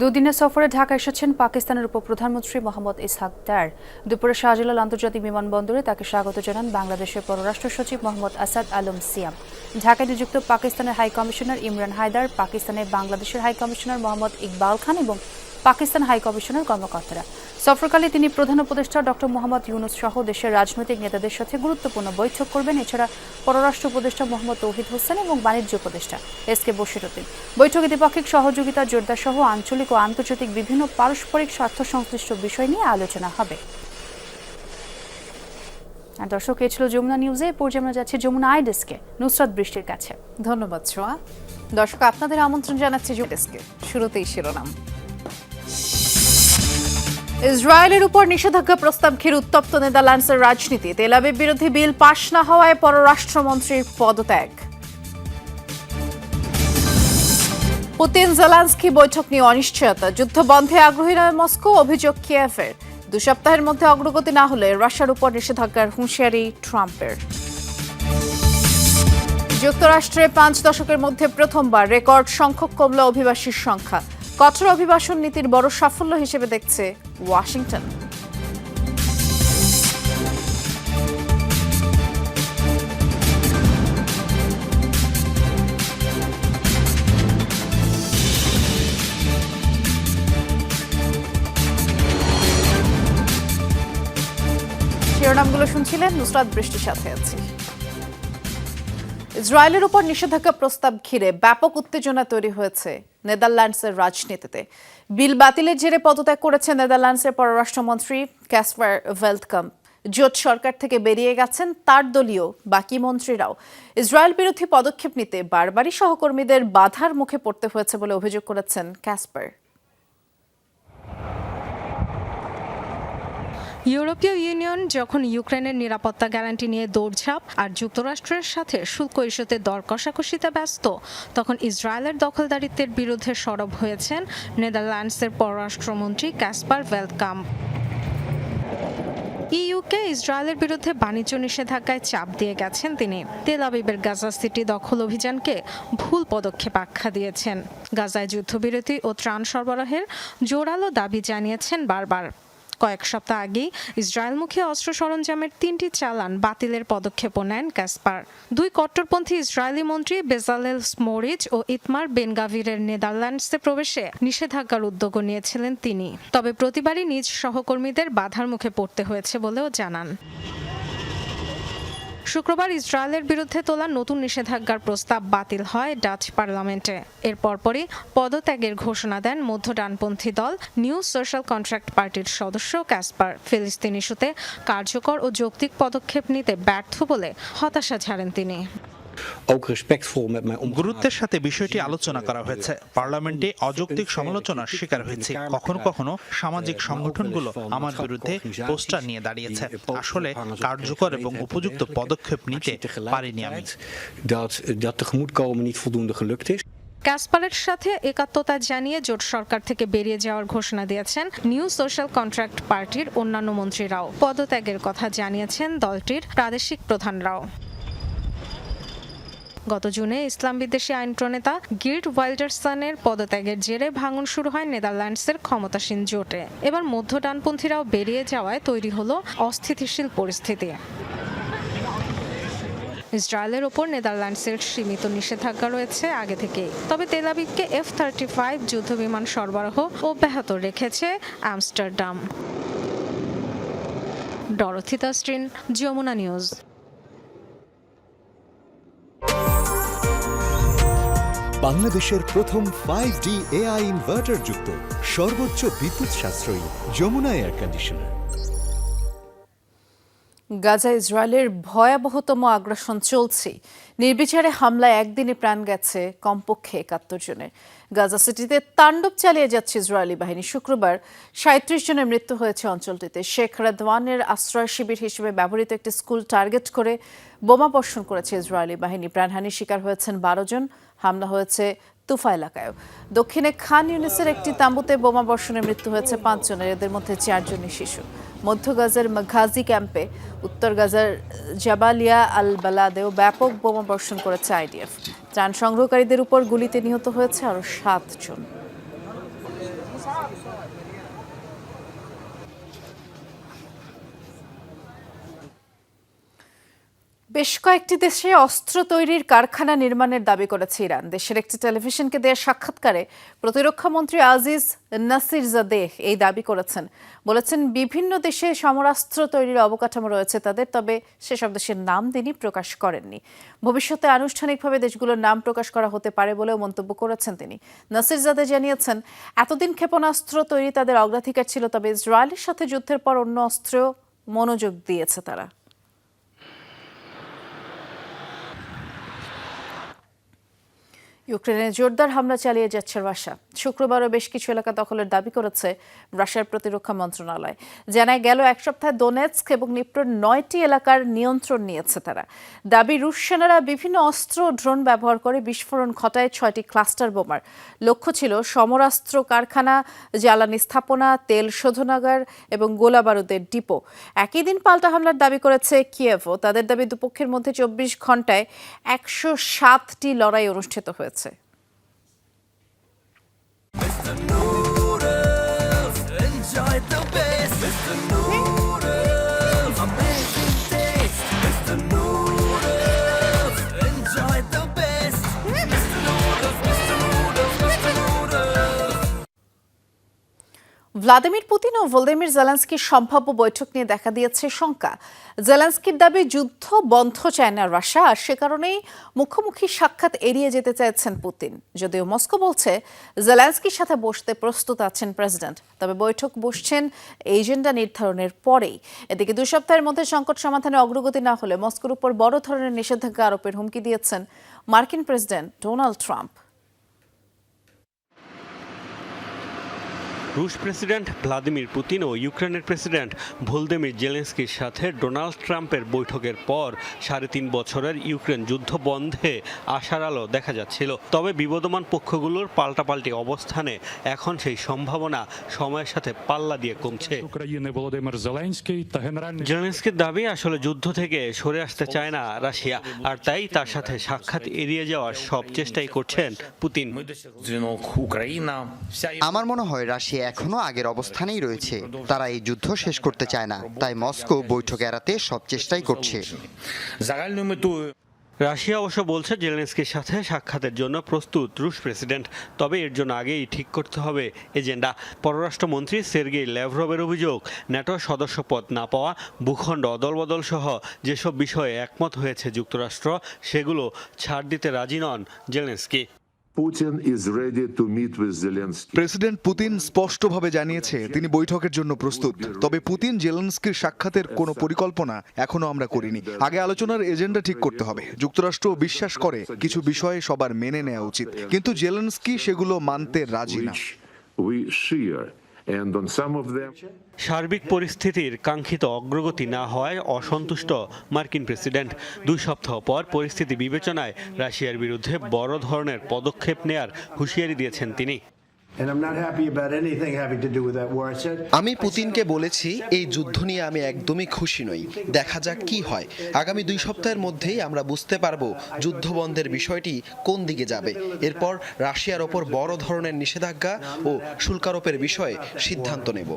দুদিনের সফরে ঢাকা এসেছেন পাকিস্তানের উপপ্রধানমন্ত্রী মোহাম্মদ ইসহাক দার। দুপুরে শাহজালাল আন্তর্জাতিক বিমানবন্দরে তাকে স্বাগত জানান বাংলাদেশের পররাষ্ট্র সচিব মোহাম্মদ আসাদ আলম সিয়াম। ঢাকায় নিযুক্ত পাকিস্তানের হাইকমিশনার ইমরান হায়দার, পাকিস্তানের বাংলাদেশের হাইকমিশনার মোহাম্মদ ইকবাল খান এবং পাকিস্তান হাই কমিশনের কর্মকর্তারা। সফরকালে তিনি প্রধান উপদেষ্টা ডক্টর মোহাম্মদ ইউনুস সহ দেশের রাজনৈতিক নেতাদের সাথে গুরুত্বপূর্ণ বৈঠক করবেন। এছাড়া পররাষ্ট্র উপদেষ্টা মোহাম্মদ তৌহিদ হোসেন এবং বাণিজ্য উপদেষ্টা এস কে বশিরুদ্দিন। বৈঠকে দ্বিপাক্ষিক সহযোগিতা, জোরদার সহ আঞ্চলিক ও আন্তর্জাতিক বিভিন্ন পারস্পরিক স্বার্থ সংশ্লিষ্ট বিষয় নিয়ে আলোচনা হবে। দর্শক, এ ছিল যমুনা নিউজে পর্যায়ে আমরা যাচ্ছি যমুনা আইডেস্কে নুসরাত বৃষ্টির কাছে। ধন্যবাদ ছোঁয়া দর্শক, আপনাদের আমন্ত্রণ জানাচ্ছি জুটেসকে শুরুতেই শিরোনাম। ইসরায়েলের উপর নিষেধাজ্ঞা প্রস্তাব ঘিরে উত্তপ্ত নেদারল্যান্ডসের রাজনীতি। তেলাবিব বিরোধী বিল পাশ না হওয়ায় পররাষ্ট্রমন্ত্রীর পদত্যাগ। পুতিন জেলান্সকি বৈঠক নিয়ে অনিশ্চয়তা। যুদ্ধ বন্ধে আগ্রহী নয় মস্কো, অভিযোগ কিয়েভের। দু সপ্তাহের মধ্যে অগ্রগতি না হলে রাশিয়ার উপর নিষেধাজ্ঞার হুঁশিয়ারি ট্রাম্পের। যুক্তরাষ্ট্রে পাঁচ দশকের মধ্যে প্রথমবার রেকর্ড সংখ্যক কমল অভিবাসীর সংখ্যা। কঠোর অভিবাসন নীতির বড় সাফল্য হিসেবে দেখছে ওয়াশিংটন। শিরোনামগুলো শুনছিলেন নুসরাত বৃষ্টির সাথে আছি। ইসরায়েলের উপর নিষেধাজ্ঞা প্রস্তাব ঘিরে ব্যাপক উত্তেজনা তৈরি হয়েছে নেদারল্যান্ডসের রাজনীতিতে। বিল বাতিলের জেরে পদত্যাগ করেছেন নেদারল্যান্ডসের পররাষ্ট্রমন্ত্রী ক্যাসপার ভেলতকাম্প জোট সরকার থেকে বেরিয়ে গেছেন তার দলীয় বাকি মন্ত্রীরাও। ইসরায়েল বিরোধী পদক্ষেপ নিতে বারবারই সহকর্মীদের বাধার মুখে পড়তে হয়েছে বলে অভিযোগ করেছেন ক্যাসপার। ইউরোপীয় ইউনিয়ন যখন ইউক্রেনের নিরাপত্তা গ্যারান্টি নিয়ে দৌড়ঝাঁপ আর যুক্তরাষ্ট্রের সাথে শুল্ক ইস্যুতে দর কষাকষিতে ব্যস্ত, তখন ইসরায়েলের দখলদারিত্বের বিরুদ্ধে সরব হয়েছেন নেদারল্যান্ডসের পররাষ্ট্রমন্ত্রী ক্যাসপার ভেলকাম্প ইইউকে ইসরায়েলের বিরুদ্ধে বাণিজ্য নিষেধাজ্ঞায় চাপ দিয়ে গেছেন তিনি। তেল আবিবের গাজা সিটি দখল অভিযানকে ভুল পদক্ষেপ আখ্যা দিয়েছেন। গাজায় যুদ্ধবিরতি ও ত্রাণ সরবরাহের জোরালো দাবি জানিয়েছেন বারবার। কয়েক সপ্তাহ আগেই ইসরায়েলমুখী অস্ত্র সরঞ্জামের তিনটি চালান বাতিলের পদক্ষেপও নেন ক্যাসপার। দুই কট্টরপন্থী ইসরায়েলি মন্ত্রী বেজালেল স্মোরিচ ও ইতমার বেনগাভিরের নেদারল্যান্ডসে প্রবেশে নিষেধাজ্ঞার উদ্যোগও নিয়েছিলেন তিনি। তবে প্রতিবারই নিজ সহকর্মীদের বাধার মুখে পড়তে হয়েছে বলেও জানান। শুক্রবার ইসরায়েলের বিরুদ্ধে তোলা নতুন নিষেধাজ্ঞার প্রস্তাব বাতিল হয় ডাচ পার্লামেন্টে। এর পরপরই পদত্যাগের ঘোষণা দেন মধ্য ডানপন্থী দল নিউ সোশ্যাল কন্ট্রাক্ট পার্টির সদস্য ক্যাসপার। ফিলিস্তিন ইস্যুতে কার্যকর ও যৌক্তিক পদক্ষেপ নিতে ব্যর্থ বলে হতাশা ছাড়েন তিনি। Ook respectvol met mij omgegaan. গুরুত্বের সাথে বিষয়টি আলোচনা করা হয়েছে। পার্লামেন্টে অযৌক্তিক সমালোচনার শিকার হয়েছে। কখনো কখনো সামাজিক সংগঠনগুলো আমার বিরুদ্ধে পোস্টার নিয়ে দাঁড়িয়েছে। আসলে কার্যকর এবং উপযুক্ত পদক্ষেপ নিতে পারিনি আমি। Dat dat tegemoetkomen niet voldoende gelukt is. ক্যাসপারের সাথে একাত্মতা জানিয়ে জোট সরকার থেকে বেরিয়ে যাওয়ার ঘোষণা দিয়েছেন নিউ সোশ্যাল কন্ট্রাক্ট পার্টির অন্যান্য মন্ত্রীরাও। পদত্যাগের কথা জানিয়েছেন দলটির প্রাদেশিক প্রধানরাও। গত জুনে ইসলাম বিদ্বেষী আইন প্রণেতা গির্ড ওয়াইল্ডারসনের পদত্যাগের জেরে ভাঙন শুরু হয় নেদারল্যান্ডসের ক্ষমতাসীন জোটে। এবার মধ্য ডানপন্থীরাও বেরিয়ে যাওয়ায় তৈরি হলো অস্থিতিশীল পরিস্থিতি। ইসরায়েলের ওপর নেদারল্যান্ডসের সীমিত নিষেধাজ্ঞা রয়েছে আগে থেকেই। তবে তেলাবিবকে এফ থার্টি ফাইভ যুদ্ধবিমান সরবরাহ অব্যাহত রেখেছে আমস্টারডাম। ডরথিতা স্ট্রিন, যমুনা নিউজ। বাংলাদেশের প্রথম ফাইভ ডি এআই ইনভার্টার যুক্ত সর্বোচ্চ বিদ্যুৎ সাশ্রয়ী যমুনা এয়ার কন্ডিশনার গাজা ইসরায়েলের ভয়াবহতম আগ্রাসন চলছে। নির্বিচারে হামলায় একদিনে প্রাণ গেছে কমপক্ষে একাত্তর জনের। গাজা সিটিতে তাণ্ডব চালিয়ে যাচ্ছে ইসরায়েলি বাহিনী। শুক্রবার সাঁত্রিশ জনের মৃত্যু হয়েছে অঞ্চলটিতে। শেখ রেদওয়ানের আশ্রয় শিবির হিসেবে ব্যবহৃত একটি স্কুল টার্গেট করে বোমা বর্ষণ করেছে ইসরায়েলি বাহিনী। প্রাণহানির শিকার হয়েছেন বারো জন। হামলা হয়েছে তুফা এলাকায়ও। দক্ষিণে খান ইউনিসের একটি তাঁবুতে বোমা বর্ষণে মৃত্যু হয়েছে পাঁচজনের এদের মধ্যে চারজনই শিশু। মধ্য গাজার মাঘাজি ক্যাম্পে, উত্তর গাজার জাবালিয়া আল বালাদেও ব্যাপক বোমা বর্ষণ করেছে আইডিএফ। ত্রাণ সংগ্রহকারীদের উপর গুলিতে নিহত হয়েছে আরও সাতজন। বেশ কয়েকটি দেশে অস্ত্র তৈরির কারখানা নির্মাণের দাবি করেছে ইরান। দেশের একটি টেলিভিশনকে দেওয়া সাক্ষাৎকারে প্রতিরক্ষা মন্ত্রী আজিজ নাসির জাদেহ এই দাবি করেছেন। বলেছেন, বিভিন্ন দেশে সমরাস্ত্র তৈরির অবকাঠামো রয়েছে তাদের, তবে সেসব দেশের নাম তিনি প্রকাশ করেননি। ভবিষ্যতে আনুষ্ঠানিকভাবে দেশগুলোর নাম প্রকাশ করা হতে পারে বলেও মন্তব্য করেছেন তিনি। নাসির জাদে জানিয়েছেন, এতদিন ক্ষেপণাস্ত্র তৈরি তাদের অগ্রাধিকার ছিল, তবে ইসরায়েলের সাথে যুদ্ধের পর অন্য অস্ত্র মনোযোগ দিয়েছে তারা। ইউক্রেনে জোরদার হামলা চালিয়ে যাচ্ছে রাশিয়া। শুক্রবারও বেশ কিছু এলাকা দখলের দাবি করেছে রাশিয়ার প্রতিরক্ষা মন্ত্রণালয়। জানায় গেল, এক সপ্তাহে দোনেৎস্ক এবং নিপ্রোর নয়টি এলাকার নিয়ন্ত্রণ নিয়েছে তারা। দাবি, রুশ সেনারা বিভিন্ন অস্ত্র ড্রোন ব্যবহার করে বিস্ফোরণ ঘটায় ছয়টি ক্লাস্টার বোমার। লক্ষ্য ছিল, সমরাস্ত্র কারখানা, জ্বালানি স্থাপনা, তেল শোধনাগার এবং গোলাবারুদের ডিপো। একই দিন পাল্টা হামলার দাবি করেছে কিয়েভও। তাদের দাবি, দুপক্ষের মধ্যে চব্বিশ ঘন্টায় একশো সাতটি লড়াই অনুষ্ঠিত হয়েছে। Enjoy the best, Mr. Noodles. Vladimir Putin O Volodymyr জেলেন্সকির সম্ভাব্য বৈঠক নিয়ে দেখা দিয়েছে শঙ্কা। জেলেন্সকির দাবি, যুদ্ধ বন্ধ চায় না রাশিয়া, আর সে কারণেই মুখোমুখি সাক্ষাৎ এড়িয়ে যেতে চাইছেন পুতিন। যদিও মস্কো বলছে, জেলেন্সকির সাথে বসতে প্রস্তুত আছেন প্রেসিডেন্ট, তবে বৈঠক বসছেন এজেন্ডা নির্ধারণের পরেই। এদিকে দুই সপ্তাহের মধ্যে সংকট সমাধানে অগ্রগতি না হলে মস্কোর উপর বড় ধরনের নিষেধাজ্ঞা আরোপের হুমকি দিয়েছেন মার্কিন প্রেসিডেন্ট ডোনাল্ড ট্রাম্প। রুশ প্রেসিডেন্ট ভ্লাদিমির পুতিন ও ইউক্রেনের প্রেসিডেন্ট ভোলদেমির জেলেন্সকির সাথে ডোনাল্ড ট্রাম্পের বৈঠকের পর সাড়ে তিন বছরের ইউক্রেন যুদ্ধ বন্ধে আশার আলো দেখা যাচ্ছিল। তবে বিবদমান পক্ষগুলোর পাল্টাপাল্টি অবস্থানে এখন সেই সম্ভাবনা সময়ের সাথে পাল্লা দিয়ে কমছে। জেলেন্সকির দাবি আসলে যুদ্ধ থেকে সরে আসতে চায় না রাশিয়া আর তাই তার সাথে সাক্ষাৎ এড়িয়ে যাওয়ার সব চেষ্টাই করছেন পুতিন। আমার মনে হয় রাশিয়া এখনও আগের অবস্থানেই রয়েছে। তারা এই যুদ্ধ শেষ করতে চায় না। তাই মস্কো বৈঠক এড়াতে সব চেষ্টাই করছে। রাশিয়া অবশ্য বলছে জেলেন্সকির সাথে সাক্ষাতের জন্য প্রস্তুত রুশ প্রেসিডেন্ট। তবে এর জন্য আগেই ঠিক করতে হবে এজেন্ডা। পররাষ্ট্রমন্ত্রী সের্গেই ল্যাভরভের অভিযোগ, ন্যাটোর সদস্যপদ না পাওয়া, ভূখণ্ড অদলবদল সহ যেসব বিষয়ে একমত হয়েছে যুক্তরাষ্ট্র, সেগুলো ছাড় দিতে রাজি নন জেলেন্সকি। প্রেসিডেন্ট পুতিন স্পষ্টভাবে জানিয়েছে তিনি বৈঠকের জন্য প্রস্তুত। তবে পুতিন জেলেন্সকির সাক্ষাতের কোনো পরিকল্পনা এখনও আমরা করিনি। আগে আলোচনার এজেন্ডা ঠিক করতে হবে। যুক্তরাষ্ট্র বিশ্বাস করে কিছু বিষয়ে সবার মেনে নেওয়া উচিত। কিন্তু জেলেন্সকি সেগুলো মানতে রাজি না। সার্বিক পরিস্থিতির কাঙ্ক্ষিত অগ্রগতি না হওয়ায় অসন্তুষ্ট মার্কিন প্রেসিডেন্ট। দুই সপ্তাহ পর পরিস্থিতি বিবেচনায় রাশিয়ার বিরুদ্ধে বড় ধরনের পদক্ষেপ নেয়ার হুঁশিয়ারি দিয়েছেন তিনি। আমি পুতিনকে বলেছি এই যুদ্ধ নিয়ে আমি একদমই খুশি নই। দেখা যাক কি হয়। আগামী দুই সপ্তাহের মধ্যেই আমরা বুঝতে পারব যুদ্ধবন্ধের বিষয়টি কোন দিকে যাবে। এরপর রাশিয়ার ওপর বড় ধরনের নিষেধাজ্ঞা ও শুল্কারোপের বিষয়ে সিদ্ধান্ত নেব।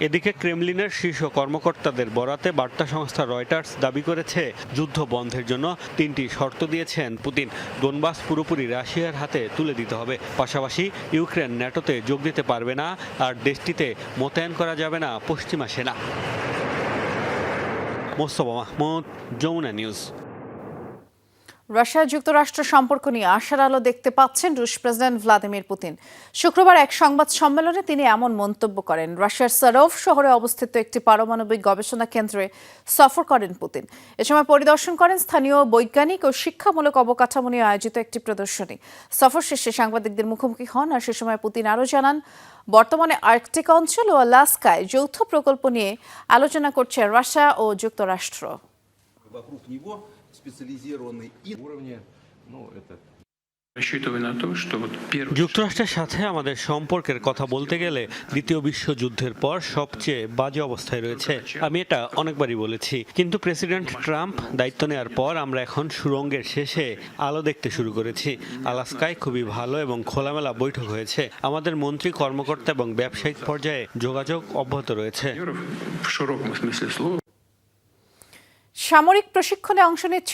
এদিকে ক্রেমলিনের শীর্ষ কর্মকর্তাদের বরাতে বার্তা সংস্থা রয়টার্স দাবি করেছে, যুদ্ধ বন্ধের জন্য তিনটি শর্ত দিয়েছেন পুতিন। ডোনবাস পুরোপুরি রাশিয়ার হাতে তুলে দিতে হবে। পাশাপাশি ইউক্রেন ন্যাটোতে যোগ দিতে পারবে না আর দেশটিতে মোতায়েন করা যাবে না পশ্চিমা সেনা। মোস্তফা মাহমুদ, যমুনা নিউজ। রাশিয়া যুক্তরাষ্ট্র সম্পর্ক নিয়ে আশার আলো দেখতে পাচ্ছেন রুশ প্রেসিডেন্ট ভ্লাদিমির পুতিন। শুক্রবার এক সংবাদ সম্মেলনে তিনি এমন মন্তব্য করেন। রাশিয়ার সারোভ শহরে অবস্থিত একটি পারমাণবিক গবেষণা কেন্দ্রে সফর করেন পুতিন। এ সময় পরিদর্শন করেন স্থানীয় বৈজ্ঞানিক ও শিক্ষামূলক অবকাঠামো নিয়ে আয়োজিত একটি প্রদর্শনী। সফর শেষে সাংবাদিকদের মুখোমুখি হন আর সে সময় পুতিন আরও জানান, বর্তমানে আর্কটিক অঞ্চল ও আলাস্কায় যৌথ প্রকল্প নিয়ে আলোচনা করছে রাশিয়া ও যুক্তরাষ্ট্র। вокруг него специализированные уровни, ну, это যুক্তরাষ্ট্রের সাথে আমাদের সম্পর্কের কথা বলতে গেলে দ্বিতীয় বিশ্বযুদ্ধের পর সবচেয়ে বাজে অবস্থায় রয়েছে আমি এটা অনেকবারই বলেছি কিন্তু প্রেসিডেন্ট ট্রাম্প দায়িত্ব নেওয়ার পর আমরা এখন সুরঙ্গের শেষে আলো দেখতে শুরু করেছি আলাস্কায় খুবই ভালো এবং খোলামেলা বৈঠক হয়েছে আমাদের মন্ত্রী কর্মকর্তা এবং ব্যবসায়িক পর্যায়ে যোগাযোগ অব্যাহত রয়েছে সামরিক প্রশিক্ষণে অংশ নিচ্ছে